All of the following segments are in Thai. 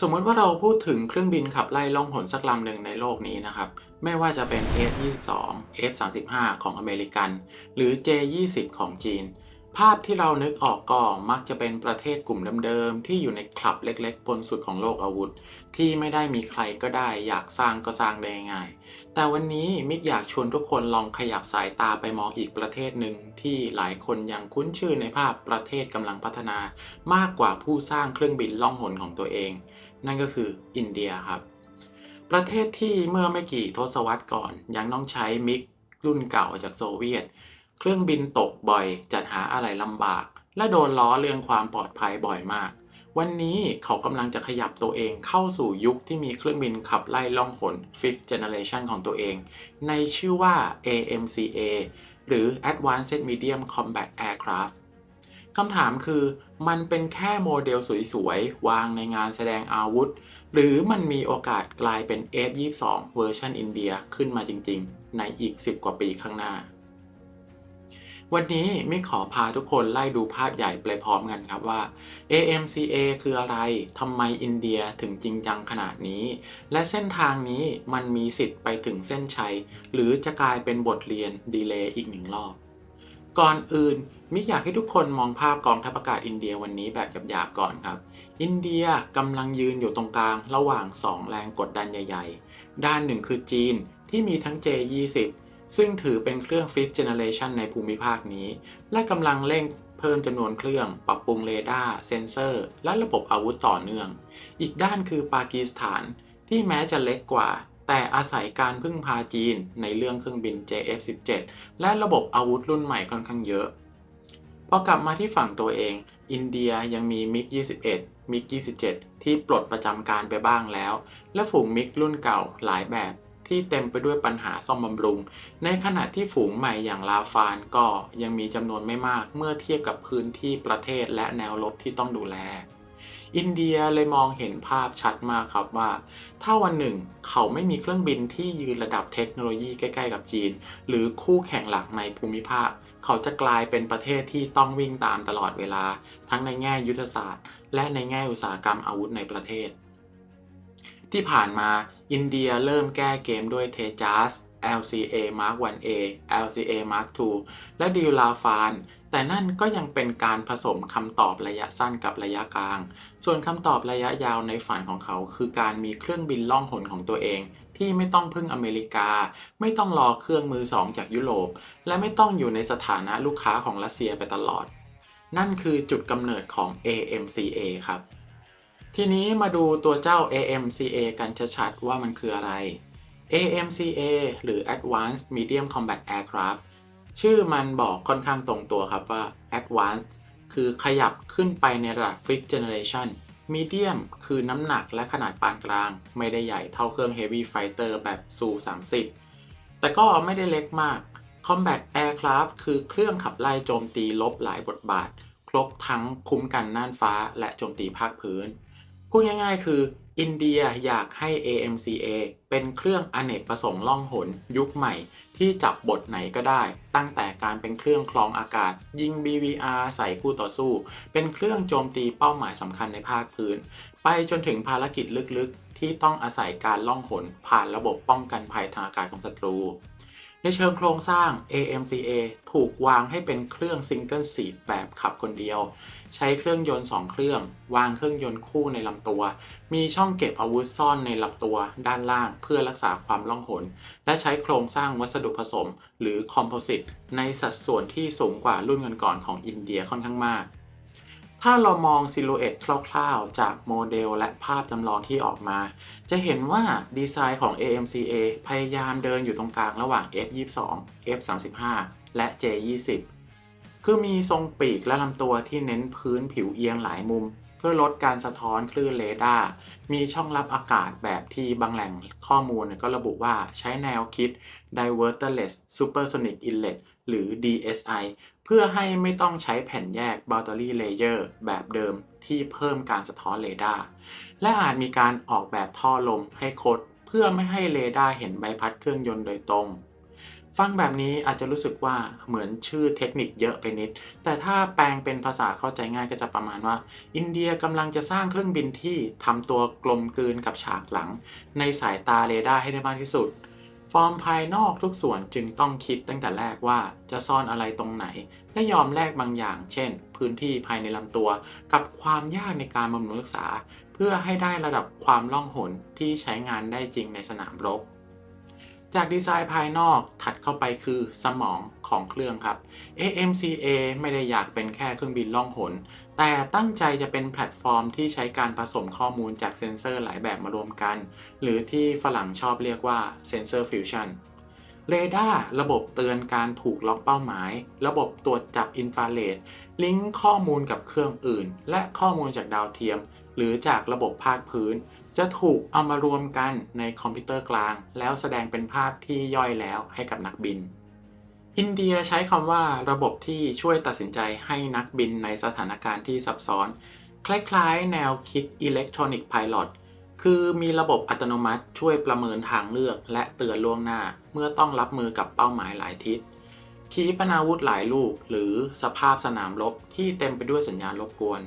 สมมติว่าเราพูดถึงเครื่องบินขับไล่ล่องหนสักลำหนึ่งในโลกนี้นะครับ ไม่ว่าจะเป็น F22 F35 ของอเมริกัน หรือ J20 ของจีน ภาพที่เรานึกออกก็มักจะเป็นประเทศกลุ่มเดิมๆ ที่อยู่ในคลับเล็กๆ บนสุดของโลกอาวุธ ที่ไม่ได้มีใครก็ได้อยากสร้างก็สร้างได้ง่าย แต่วันนี้มิกอยากชวนทุกคนลองขยับสายตาไปมองอีกประเทศหนึ่งที่หลายคนยังคุ้นชื่อในภาพประเทศกำลังพัฒนามากกว่าผู้สร้างเครื่องบินล่องหนของตัวเอง นั่นก็คืออินเดียครับ ประเทศที่เมื่อไม่กี่ทศวรรษก่อน ยังต้องใช้มิกรุ่นเก่าจากโซเวียต เครื่องบินตกบ่อยจัดหาอะไรลำบาก และโดนล้อเรื่องความปลอดภัยบ่อยมาก วันนี้เขากำลังจะขยับตัวเองเข้าสู่ยุคที่มีเครื่องบินขับไล่ล่องหน fifth generation ของตัวเอง ในชื่อว่า AMCA หรือ Advanced Medium Combat Aircraft คำถามคือมันเป็นแค่โมเดลสวยๆ วางในงานแสดงอาวุธ หรือมันมีโอกาสกลายเป็น F22 เวอร์ชันอินเดียขึ้นมาจริงๆ ในอีก 10 กว่าปีข้างหน้า วันนี้ไม่ขอพาทุกคนไล่ดูภาพใหญ่ไปพร้อมกันครับว่า AMCA คืออะไรทำไมอินเดียถึงจริงจังขนาดนี้ และเส้นทางนี้มันมีสิทธิ์ไปถึงเส้นชัย หรือจะกลายเป็นบทเรียนดีเลย์อีกหนึ่งรอบ ก่อนอื่นมิกอยากให้ทุกคนมองภาพกองทัพอากาศอินเดียวันนี้แบบหยาบๆก่อนครับ อินเดียกำลังยืนอยู่ตรงกลางระหว่าง 2 แรงกดดันใหญ่ๆ ด้านหนึ่งคือจีนที่มีทั้ง J20 ซึ่งถือเป็นเครื่อง fifth generation ในภูมิภาคนี้ และกำลังเร่งเพิ่มจำนวนเครื่อง ปรับปรุงเรดาร์ เซนเซอร์ และระบบอาวุธต่อเนื่อง อีกด้านคือปากีสถานที่แม้จะเล็กกว่า แต่อาศัยการพึ่งพาจีนในเรื่องเครื่องบิน JF-17 และระบบอาวุธรุ่นใหม่ค่อนข้างเยอะ พอกลับมาที่ฝั่งตัวเอง อินเดียยังมีมิก21 มิก27 ที่ปลดประจำการไปบ้างแล้ว และฝูงมิกรุ่นเก่าหลายแบบที่เต็มไปด้วยปัญหาซ่อมบำรุง ในขณะที่ฝูงใหม่อย่างลาฟานก็ยังมีจำนวนไม่มากเมื่อเทียบกับพื้นที่ประเทศและแนวรบที่ต้องดูแล อินเดียเลยมองเห็นภาพชัดมากครับว่า ถ้าวันหนึ่งเขาไม่มีเครื่องบินที่ยืนระดับเทคโนโลยีใกล้ๆกับจีน หรือคู่แข่งหลักในภูมิภาค เขาจะกลายเป็นประเทศที่ต้องวิ่งตามตลอดเวลา ทั้งในแง่ยุทธศาสตร์ และในแง่อุตสาหกรรมอาวุธในประเทศ ที่ผ่านมาอินเดียเริ่มแก้เกมด้วยเทจัส LCA Mark 1A LCA Mark 2และดิวลาฟาน แต่นั่นก็ยังเป็นการผสมคำตอบระยะสั้นกับระยะกลาง ส่วนคำตอบระยะยาวในฝันของเขา คือการมีเครื่องบินล่องหนของตัวเอง ที่ไม่ต้องพึ่งอเมริกา ไม่ต้องรอเครื่องมือสองจากยุโรป และไม่ต้องอยู่ในสถานะลูกค้าของรัสเซียไปตลอด นั่นคือจุดกำเนิดของ AMCA ครับ ทีนี้มาดูตัวเจ้า AMCA กันชัดๆว่ามันคืออะไร AMCA หรือ Advanced Medium Combat Aircraft ชื่อมันบอกค่อนข้างตรงตัวครับว่า Advanced คือขยับขึ้นไปในระดับ Fifth Generation Medium คือน้ำหนักและขนาดปานกลาง ไม่ได้ใหญ่เท่าเครื่อง Heavy Fighter แบบ Su 30 แต่ก็ไม่ได้เล็กมาก Combat Aircraft คือเครื่องขับไล่โจมตีลบหลายบทบาท ครบทั้งคุ้มกันน่านฟ้าและโจมตีภาคพื้น พูดง่ายๆ คืออินเดียอยากให้ AMCA เป็นเครื่องอเนกประสงค์ล่องหนยุคใหม่ ที่จับบทไหนก็ได้ ตั้งแต่การเป็นเครื่องคลองอากาศ ยิง BVR ใส่คู่ต่อสู้ เป็นเครื่องโจมตีเป้าหมายสำคัญในภาคพื้น ไปจนถึงภารกิจลึกๆ ที่ต้องอาศัยการล่องหนผ่านระบบป้องกันภัยทางอากาศของศัตรู ในเชิงโครงสร้าง AMCA ถูกวางให้เป็นเครื่องซิงเกิลซีทแบบขับคนเดียว ใช้เครื่องยนต์ 2 เครื่อง วางเครื่องยนต์คู่ในลำตัว มีช่องเก็บอาวุธซ่อนในลำตัวด้านล่างเพื่อรักษาความล่องหน และใช้โครงสร้างวัสดุผสม หรือคอมโพสิตในสัดส่วนที่สูงกว่ารุ่นก่อนๆของอินเดียค่อนข้างมาก ถ้าเรามองซิลูเอตคร่าวๆ จากโมเดลและภาพจำลองที่ออกมา จะเห็นว่าดีไซน์ของ AMCA พยายามเดินอยู่ตรงกลางระหว่าง F22 F35 และ J20 คือมีทรงปีกและลำตัวที่เน้นพื้นผิวเอียงหลายมุม เพื่อลดการสะท้อนคลื่นเรดาร์ มีช่องรับอากาศแบบที่บางแหล่งข้อมูลก็ระบุว่าใช้แนวคิด Diverterless Supersonic Inlet หรือ DSI เพื่อให้ไม่ต้องใช้แผ่นแยก boundary layer แบบเดิมที่เพิ่มการสะท้อนเรดาร์ และอาจมีการออกแบบท่อลมให้คด เพื่อไม่ให้เรดาร์เห็นใบพัดเครื่องยนต์โดยตรง ฟังแบบนี้อาจจะรู้สึกว่าเหมือนชื่อเทคนิคเยอะไปนิด แต่ถ้าแปลงเป็นภาษาเข้าใจง่ายก็จะประมาณว่า อินเดียกำลังจะสร้างเครื่องบินที่ทำตัวกลมกลืนกับฉากหลัง ในสายตาเรดาร์ให้ได้มากที่สุด ฟอร์มภายนอกทุกส่วนจึงต้องคิดตั้งแต่แรกว่าจะซ่อนอะไรตรงไหน และยอมแลกบางอย่าง เช่น พื้นที่ภายในลำตัว กับความยากในการบำรุงรักษา เพื่อให้ได้ระดับความล่องหนที่ใช้งานได้จริงในสนามรบ จากดีไซน์ภายนอกถัดเข้าไปคือสมองของเครื่องครับ AMCA ไม่ได้อยากเป็นแค่เครื่องบินล่องหน แต่ตั้งใจจะเป็นแพลตฟอร์มที่ใช้การผสมข้อมูลจากเซ็นเซอร์หลายแบบมารวมกัน หรือที่ฝรั่งชอบเรียกว่าเซนเซอร์ฟิวชันเรดาร์ระบบเตือนการถูกล็อกเป้าหมาย ระบบตรวจจับอินฟราเรดลิงก์ข้อมูลกับเครื่องอื่น และข้อมูลจากดาวเทียม หรือจากระบบภาคพื้น จะถูกเอามารวมกันในคอมพิวเตอร์กลาง แล้วแสดงเป็นภาพที่ย่อยแล้วให้กับนักบิน อินเดียใช้คำว่าระบบที่ช่วยตัดสินใจให้นักบินในสถานการณ์ที่ซับซ้อน คล้ายๆ แนวคิด Electronic Pilot คือมีระบบอัตโนมัติช่วยประเมินทางเลือกและเตือนล่วงหน้า เมื่อต้องรับมือกับเป้าหมายหลายทิศขีปนาวุธหลายลูก หรือสภาพสนามรบที่เต็มไปด้วยสัญญาณรบกวน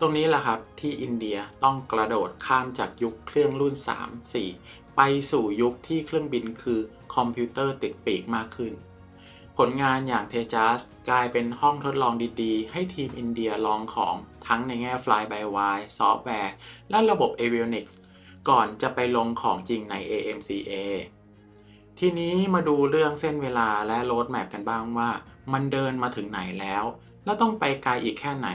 ตรงนี้แหละครับที่อินเดียต้องกระโดดข้ามจากยุคเครื่องรุ่น 3 4 ไปสู่ยุคที่เครื่องบินคือคอมพิวเตอร์ติดปีกมากขึ้น ผลงานอย่างเทจัสกลายเป็นห้องทดลองดีๆ ให้ทีมอินเดียลองของทั้งในแง่ Fly by Wire ซอฟต์แวร์ และระบบ Avionics ก่อนจะไปลงของจริงใน AMCA ทีนี้มาดูเรื่องเส้นเวลาและโรดแมพกันบ้างว่า มันเดินมาถึงไหนแล้ว แล้วต้องไปไกลอีกแค่ไหน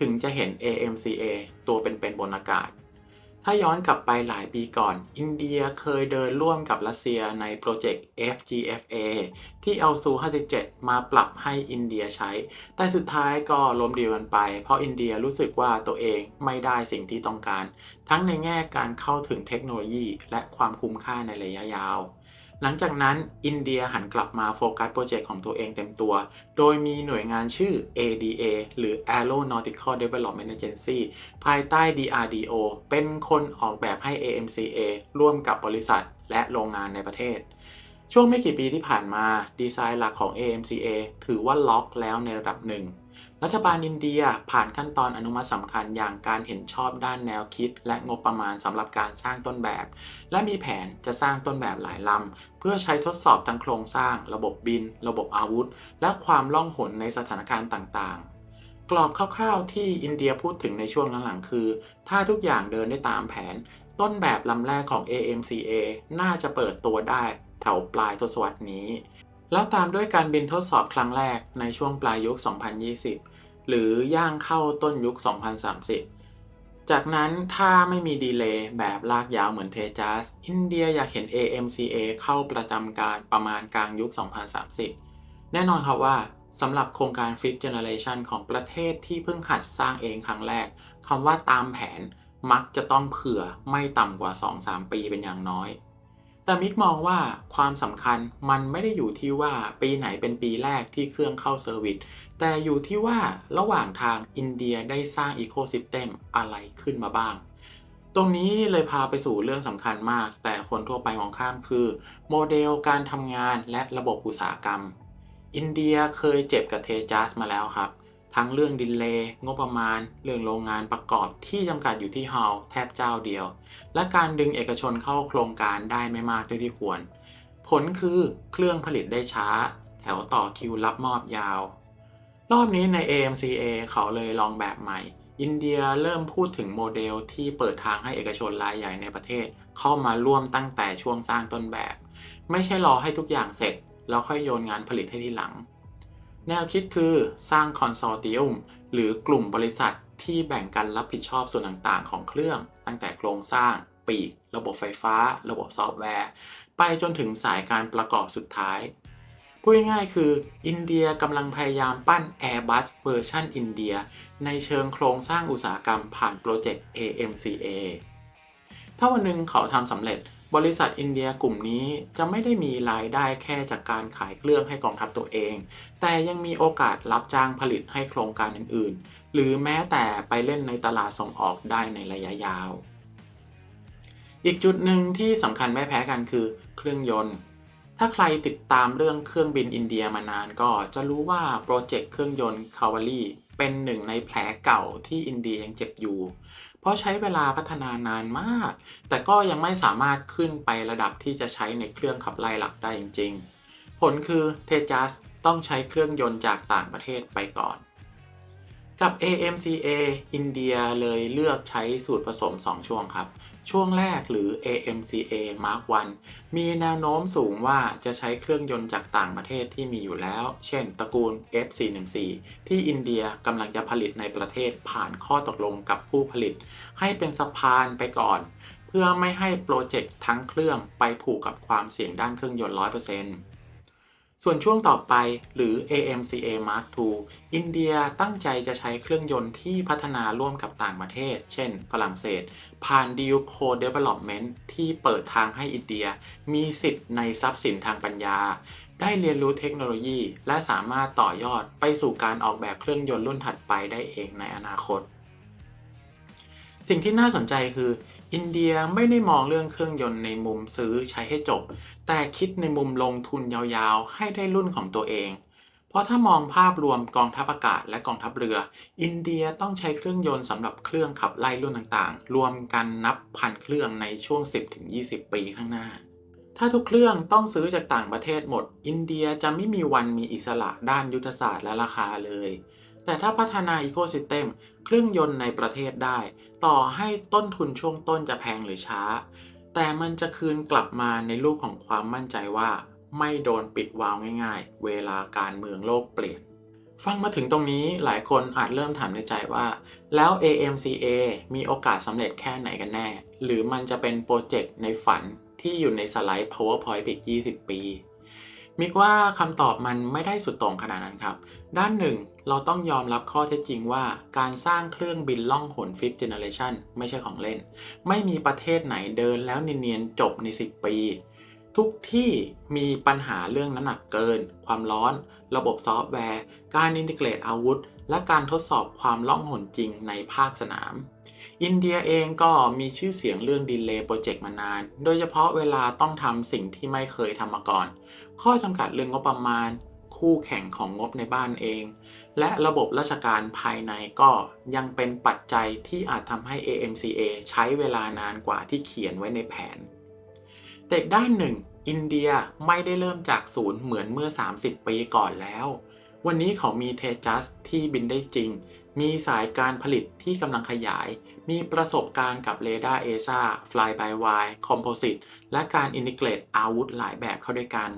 ถึงจะเห็น AMCA ตัวเป็นๆบนอากาศ ถ้าย้อนกลับไปหลายปีก่อน อินเดียเคยเดินร่วมกับรัสเซียในโปรเจกต์ FGFA ที่เอาซู 57 มาปรับให้อินเดียใช้ แต่สุดท้ายก็ล้มดีลกันไป เพราะอินเดียรู้สึกว่าตัวเองไม่ได้สิ่งที่ต้องการ ทั้งในแง่การเข้าถึงเทคโนโลยี และความคุ้มค่าในระยะยาว หลังจากนั้นอินเดียหันกลับมาโฟกัสโปรเจกต์ของตัวเองเต็มตัว โดยมีหน่วยงานชื่อ ADA หรือ Aeronautical Development Agency ภายใต้ DRDO เป็นคนออกแบบให้ AMCA ร่วมกับบริษัทและโรงงานในประเทศ ช่วงไม่กี่ปีที่ผ่านมา ดีไซน์หลักของ AMCA ถือว่าล็อกแล้วในระดับหนึ่ง รัฐบาลอินเดียผ่านขั้นตอนอนุมัติสำคัญอย่างการเห็นชอบด้านแนวคิด และงบประมาณสำหรับการสร้างต้นแบบ และมีแผนจะสร้างต้นแบบหลายลำ เพื่อใช้ทดสอบทั้งโครงสร้าง ระบบบิน ระบบอาวุธ และความล่องหนในสถานการณ์ต่างๆ กรอบคร่าวๆ ที่อินเดียพูดถึงในช่วงหลังๆคือ ถ้าทุกอย่างเดินได้ตามแผน ต้นแบบลำแรกของ AMCA น่าจะเปิดตัวได้แถวปลายทศวรรษนี้ แล้วตามด้วยการบินทดสอบครั้งแรกในช่วงปลายยุค 2020 หรือย่างเข้าต้นยุค 2030 จากนั้นถ้าไม่มีดีเลย์แบบลากยาวเหมือนเทจัสอินเดียอยากเห็น AMCA เข้าประจำการประมาณกลางยุค 2030 แน่นอนครับว่าสำหรับโครงการ Fifth Generation ของประเทศที่เพิ่งหัดสร้างเองครั้งแรกคำว่าตามแผนมักจะต้องเผื่อไม่ต่ำกว่า 2-3 ปีเป็นอย่างน้อย แต่มิกมองว่าความสำคัญมันไม่ได้อยู่ที่ว่าปีไหนเป็นปีแรกที่เครื่องเข้าเซอร์วิส แต่อยู่ที่ว่าระหว่างทางอินเดียได้สร้างอีโคซิสเต็มอะไรขึ้นมาบ้าง ตรงนี้เลยพาไปสู่เรื่องสำคัญมาก แต่คนทั่วไปมองข้ามคือ โมเดลการทำงานและระบบอุตสาหกรรม อินเดียเคยเจ็บกับเทจัสมาแล้วครับ ทั้งเรื่องดินเลย์งบประมาณ เรื่องโรงงานประกอบที่จำกัดอยู่ที่ฮาวแทบเจ้าเดียว และการดึงเอกชนเข้าโครงการได้ไม่มากเท่าที่ควร ผลคือเครื่องผลิตได้ช้า แถวต่อคิวรับมอบยาว รอบนี้ใน AMCA เขาเลยลองแบบใหม่ อินเดียเริ่มพูดถึงโมเดลที่เปิดทางให้เอกชนรายใหญ่ในประเทศ เข้ามาร่วมตั้งแต่ช่วงสร้างต้นแบบ ไม่ใช่รอให้ทุกอย่างเสร็จ แล้วค่อยโยนงานผลิตให้ทีหลัง แนวคิดคือสร้างคอนโซลเทียมหรือกลุ่มบริษัทที่แบ่งกันรับผิดชอบส่วนต่างๆ ของเครื่อง ตั้งแต่โครงสร้าง ปีก ระบบไฟฟ้า ระบบซอฟต์แวร์ ไปจนถึงสายการประกอบสุดท้าย พูดง่ายๆคือ อินเดียกำลังพยายามปั้น Airbus เวอร์ชันอินเดีย ในเชิงโครงสร้างอุตสาหกรรมผ่านโปรเจกต์ AMCA ถ้าวันหนึ่งเขาทำสำเร็จ บริษัทอินเดียกลุ่มนี้จะไม่ได้มีรายได้แค่จากการขายเครื่องให้กองทัพตัวเอง แต่ยังมีโอกาสรับจ้างผลิตให้โครงการอื่นๆ หรือแม้แต่ไปเล่นในตลาดส่งออกได้ในระยะยาว อีกจุดหนึ่งที่สำคัญไม่แพ้กันคือเครื่องยนต์ ถ้าใครติดตามเรื่องเครื่องบินอินเดียมานานก็จะรู้ว่าโปรเจกต์เครื่องยนต์คาวารีเป็นหนึ่งในแผลเก่าที่อินเดียยังเจ็บอยู่เพราะใช้เวลาพัฒนานานมาก แต่ก็ยังไม่สามารถขึ้นไประดับที่จะใช้ในเครื่องขับไล่หลักได้จริง ๆ ผลคือเทจัสต้องใช้เครื่องยนต์จากต่างประเทศไปก่อน กับ AMCA อินเดียเลยเลือกใช้สูตรผสม 2 ช่วงครับ ช่วงแรกหรือ AMCA Mark 1 มีแนวโน้มสูงว่าจะใช้เครื่องยนต์จากต่างประเทศที่มีอยู่แล้ว เช่น ตระกูล F414 ที่อินเดียกำลังจะผลิตในประเทศผ่านข้อตกลงกับผู้ผลิต ให้เป็นสะพานไปก่อน เพื่อไม่ให้โปรเจกต์ทั้งเครื่องไปผูกกับความเสี่ยงด้านเครื่องยนต์ 100% ส่วนช่วงต่อไปหรือ AMCA Mark II อินเดียตั้งใจจะใช้เครื่องยนต์ที่พัฒนาร่วมกับต่างประเทศ เช่น ฝรั่งเศส ผ่าน Deal Co-Development ที่เปิดทางให้อินเดีย มีสิทธิ์ในทรัพย์สินทางปัญญา ได้เรียนรู้เทคโนโลยี และสามารถต่อยอดไปสู่การออกแบบเครื่องยนต์รุ่นถัดไปได้เองในอนาคต สิ่งที่น่าสนใจคืออินเดียไม่ได้มองเรื่องเครื่องยนต์ในมุมซื้อใช้ให้จบ แต่คิดในมุมลงทุนยาวๆ ให้ได้รุ่นของตัวเอง เพราะถ้ามองภาพรวมกองทัพอากาศและกองทัพเรือ อินเดียต้องใช้เครื่องยนต์สำหรับเครื่องขับไล่รุ่นต่างๆ รวมกันนับพันเครื่องในช่วง 10-20 ปีข้างหน้า ถ้าทุกเครื่องต้องซื้อจากต่างประเทศหมด อินเดียจะไม่มีวันมีอิสระด้านยุทธศาสตร์และราคาเลย แต่ถ้าพัฒนาอีโคซิสเต็มเครื่องยนต์ในประเทศได้ ต่อให้ต้นทุนช่วงต้นจะแพงหรือช้า แต่มันจะคืนกลับมาในรูปของความมั่นใจว่า ไม่โดนปิดวาวง่าย ๆ เวลาการเมืองโลกเปลี่ยน ฟังมาถึงตรงนี้หลายคนอาจเริ่มถามในใจว่า แล้ว AMCA มีโอกาสสำเร็จแค่ไหนกันแน่ หรือมันจะเป็นโปรเจกต์ในฝันที่อยู่ในสไลด์ PowerPoint อีก 20 ปี มิกว่าคำตอบมันไม่ได้สุดต่งขนาดนั้นครับ ด้านหนึ่งเราต้องยอมรับข้อเท็จจริงว่า การสร้างเครื่องบินล่องหน Fifth Generation ไม่ใช่ของเล่น ไม่มีประเทศไหนเดินแล้วเนียนๆจบใน 10 ปี ทุกที่มีปัญหาเรื่องน้ำหนักเกิน ความร้อน ระบบซอฟต์แวร์ การอินทิเกรตอาวุธ และการทดสอบความล่องหนจริงในภาคสนาม อินเดียเองก็มีชื่อเสียงเรื่องดีเลย์โปรเจกต์มานาน โดยเฉพาะเวลาต้องทำสิ่งที่ไม่เคยทำมาก่อน ข้อจำกัดเรื่องงบประมาณ คู่แข่งของงบในบ้านเอง และระบบราชการภายในก็ยังเป็นปัจจัยที่อาจทำให้ AMCA ใช้เวลานานกว่าที่เขียนไว้ในแผน แต่ด้านหนึ่ง อินเดียไม่ได้เริ่มจากศูนย์เหมือนเมื่อ 30 ปีก่อนแล้ววันนี้เขามีเทจัสที่บินได้จริง มีสายการผลิตที่กำลังขยาย มีประสบการณ์กับเรดาร์เอซ่า Fly by Wire Composite และการอินทิเกรตอาวุธหลายแบบเข้าด้วยกัน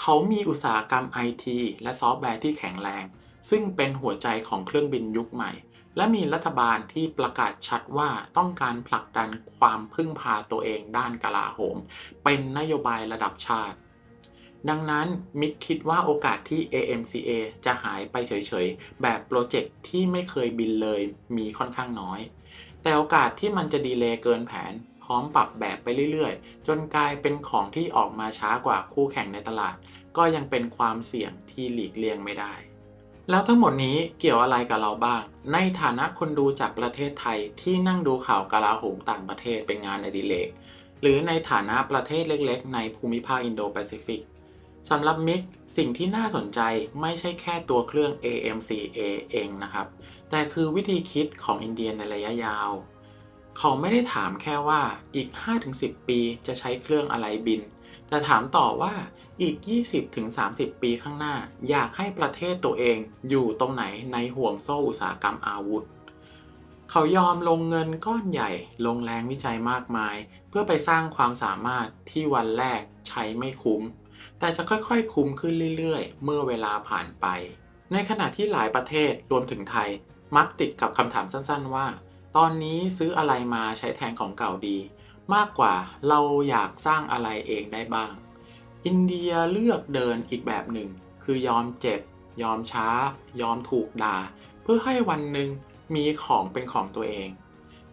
เขามีอุตสาหกรรม IT และซอฟต์แวร์ที่แข็งแรง ซึ่งเป็นหัวใจของเครื่องบินยุคใหม่ และมีรัฐบาลที่ประกาศชัดว่าต้องการผลักดันความพึ่งพาตัวเองด้านกลาโหม เป็นนโยบายระดับชาติดังนั้นมิกคิดว่าโอกาสที่ AMCA จะหายไปเฉยๆ แบบโปรเจกต์ที่ไม่เคยบินเลยมีค่อนข้างน้อย แต่โอกาสที่มันจะดีเลย์เกินแผน พร้อมปรับแบบไปเรื่อยๆ จนกลายเป็นของที่ออกมาช้ากว่าคู่แข่งในตลาด ก็ยังเป็นความเสี่ยงที่หลีกเลี่ยงไม่ได้ แล้วทั้งหมดนี้เกี่ยวอะไรกับเราบ้าง ในฐานะคนดูจากประเทศไทยที่นั่งดูข่าวกลาโหมต่างประเทศเป็นงานอดิเรกหรือในฐานะประเทศเล็กๆ ในภูมิภาคอินโดแปซิฟิกสำหรับมิกสิ่งที่น่าสนใจไม่ใช่แค่ตัวเครื่อง AMCA เองนะครับ แต่คือวิธีคิดของอินเดียในระยะยาว เขาไม่ได้ถามแค่ว่าอีก 5-10 ปีจะใช้เครื่องอะไรบิน แต่ถามต่อว่าอีก 20-30 ปีข้างหน้า อยากให้ประเทศตัวเองอยู่ตรงไหนในห่วงโซ่อุตสาหกรรมอาวุธ เขายอมลงเงินก้อนใหญ่ ลงแรงวิจัยมากมาย เพื่อไปสร้างความสามารถที่วันแรกใช้ไม่คุ้ม แต่จะค่อยๆ คุ้มขึ้นเรื่อยๆ เมื่อเวลาผ่านไปในขณะที่หลายประเทศรวมถึงไทย มักติดกับคำถามสั้นๆว่า ตอนนี้ซื้ออะไรมาใช้แทนของเก่าดี มากกว่าเราอยากสร้างอะไรเองได้บ้าง อินเดียเลือกเดินอีกแบบหนึ่ง คือยอมเจ็บ ยอมช้า ยอมถูกด่า เพื่อให้วันหนึ่งมีของเป็นของตัวเอง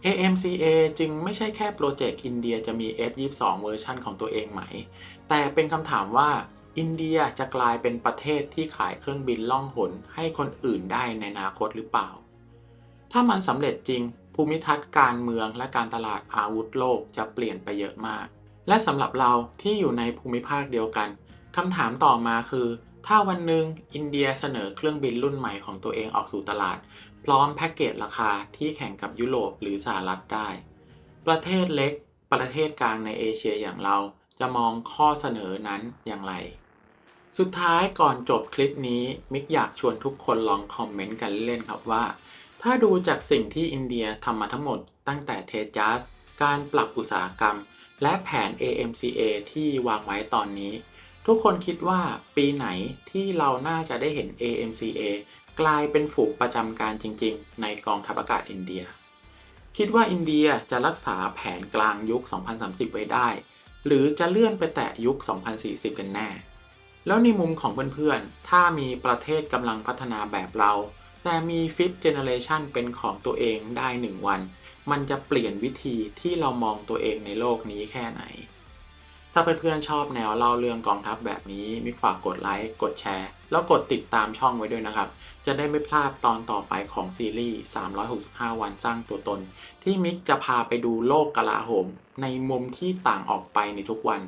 AMCA จึงไม่ใช่แค่โปรเจกต์อินเดียจะมี F22 เวอร์ชันของตัวเองไหม แต่เป็นคำถามว่าอินเดียจะกลายเป็นประเทศที่ขายเครื่องบินล่องหนให้คนอื่นได้ในอนาคตหรือเปล่า ถ้ามันสำเร็จจริง ภูมิทัศน์การเมืองและการตลาดอาวุธโลกจะเปลี่ยนไปเยอะมาก และสำหรับเราที่อยู่ในภูมิภาคเดียวกันคำถามต่อมาคือ ถ้าวันหนึ่งอินเดียเสนอเครื่องบินรุ่นใหม่ของตัวเองออกสู่ตลาด พร้อมแพ็กเกจราคาที่แข่งกับยุโรปหรือสหรัฐได้ ประเทศเล็ก ประเทศกลางในเอเชียอย่างเราจะมองข้อเสนอนั้นอย่างไร สุดท้ายก่อนจบคลิปนี้มิกอยากชวนทุกคนลองคอมเมนต์กันเล่นครับว่า ถ้าดูจากสิ่งที่อินเดียทำมาทั้งหมดตั้งแต่เทจัสการปรับอุตสาหกรรม และแผน AMCA ที่วางไว้ตอนนี้ ทุกคนคิดว่าปีไหนที่เราน่าจะได้เห็น AMCA กลายเป็นฝูงประจำการจริง ๆ ในกองทัพอากาศอินเดีย คิดว่าอินเดียจะรักษาแผนกลางยุค 2030 ไว้ได้ หรือจะเลื่อนไปแตะยุค 2040 กันแน่ แล้วในมุมของเพื่อนๆ ถ้ามีประเทศกำลังพัฒนาแบบเรา แต่มีฟิปเจเนเรชันเป็นของตัวเองได้หนึ่งวัน มันจะเปลี่ยนวิธีที่เรามองตัวเองในโลกนี้แค่ไหน ถ้าเพื่อนๆชอบแนวเล่าเรื่องกองทัพแบบนี้ มิกฝากกดไลค์ กดแชร์ แล้วกดติดตามช่องไว้ด้วยนะครับ จะได้ไม่พลาดตอนต่อไปของซีรีส์ 365 วันสร้างตัวตน ที่มิกจะพาไปดูโลกกลาโหม ในมุมที่ต่างออกไปในทุกวัน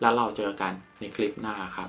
แล้วเราเจอกันในคลิปหน้าครับ